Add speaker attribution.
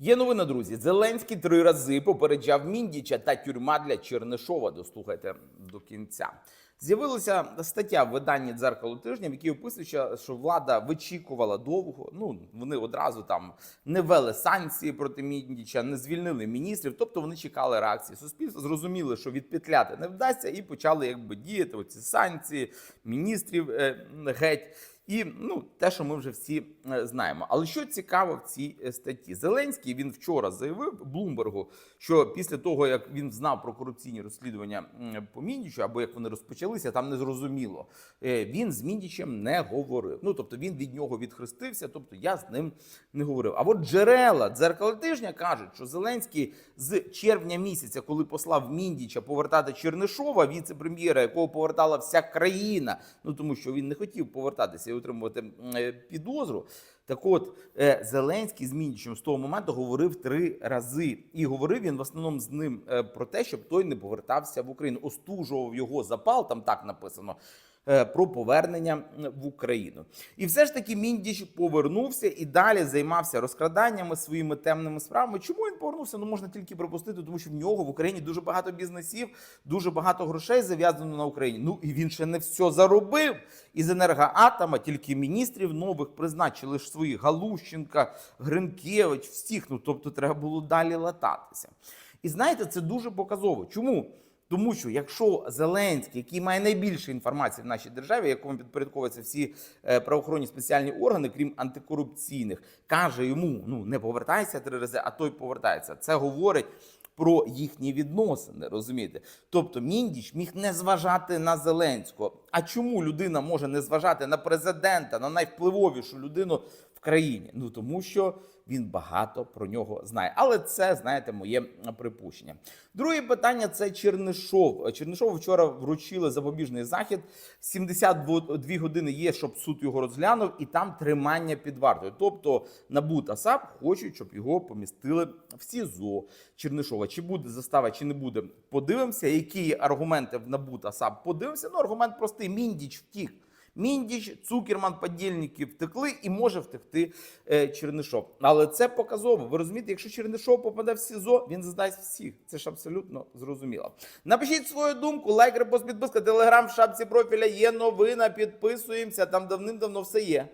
Speaker 1: Є новина, друзі. Зеленський три рази попереджав Міндіча та тюрма для Чернишова. Дослухайте до кінця. З'явилася стаття в виданні дзеркало тижня, в якій описується, що влада вичікувала довго. Ну вони одразу там не ввели санкції проти Міндіча, не звільнили міністрів. Тобто вони чекали реакції суспільства, зрозуміли, що відпетляти не вдасться, і почали якби діяти оці санкції міністрів е, геть. І ну те, що ми вже всі е, знаємо. Але що цікаво в цій е, статті, Зеленський він вчора заявив Блумбергу, що після того як він знав про корупційні розслідування по Міндічу, або як вони розпочалися, там не зрозуміло. Е, Він з Міндічем не говорив. Ну тобто він від нього відхрестився. Тобто я з ним не говорив. А от джерела дзеркало тижня кажуть, що Зеленський з червня місяця, коли послав Міндіча повертати Чернишова, віце-прем'єра, якого повертала вся країна, ну тому що він не хотів повертатися отримувати е, підозру. Так от е, Зеленський з Мінічем з того моменту говорив три рази, і говорив він в основному з ним е, про те, щоб той не повертався в Україну. Остужував його запал, там так написано. Е, Про повернення в Україну, і все ж таки Міндіч повернувся і далі займався розкраданнями своїми темними справами. Чому він повернувся? Ну можна тільки припустити, тому що в нього в Україні дуже багато бізнесів, дуже багато грошей зав'язано на Україні. Ну і він ще не все заробив. Із енергоатома тільки міністрів нових призначили ж своїх Галущенка, Гринкевич, всіх. Ну тобто треба було далі лататися. І знаєте, це дуже показово. Чому? Тому що якщо Зеленський, який має найбільше інформації в нашій державі, якому підпорядковуються всі е, правоохоронні спеціальні органи, крім антикорупційних, каже йому: ну не повертайся три рази, а той повертається. Це говорить. Про їхні відносини, розумієте? Тобто Міндіч міг не зважати на Зеленського. А чому людина може не зважати на президента, на найвпливовішу людину в країні? Ну тому що він багато про нього знає. Але це, знаєте, моє припущення. Друге питання це Чернишов. Чернишов вчора вручили запобіжний захід. 72 години є, щоб суд його розглянув, і там тримання під вартою. Тобто НАБУ та САП хочуть, щоб його помістили в СІЗО Чернишова. Чи буде застава, чи не буде, подивимося. Які аргументи в НАБУ та САП? Подивимося. Ну, аргумент простий: Міндіч втік. Міндіч, Цукерман, подільники втекли і може втекти е, Чернишов. Але це показово. Ви розумієте, якщо Чернишов попаде в СІЗО, він здасть всіх. Це ж абсолютно зрозуміло. Напишіть свою думку, лайк, репост, підписка, телеграм в шапці профіля є новина. Підписуємося. Там давним-давно все є.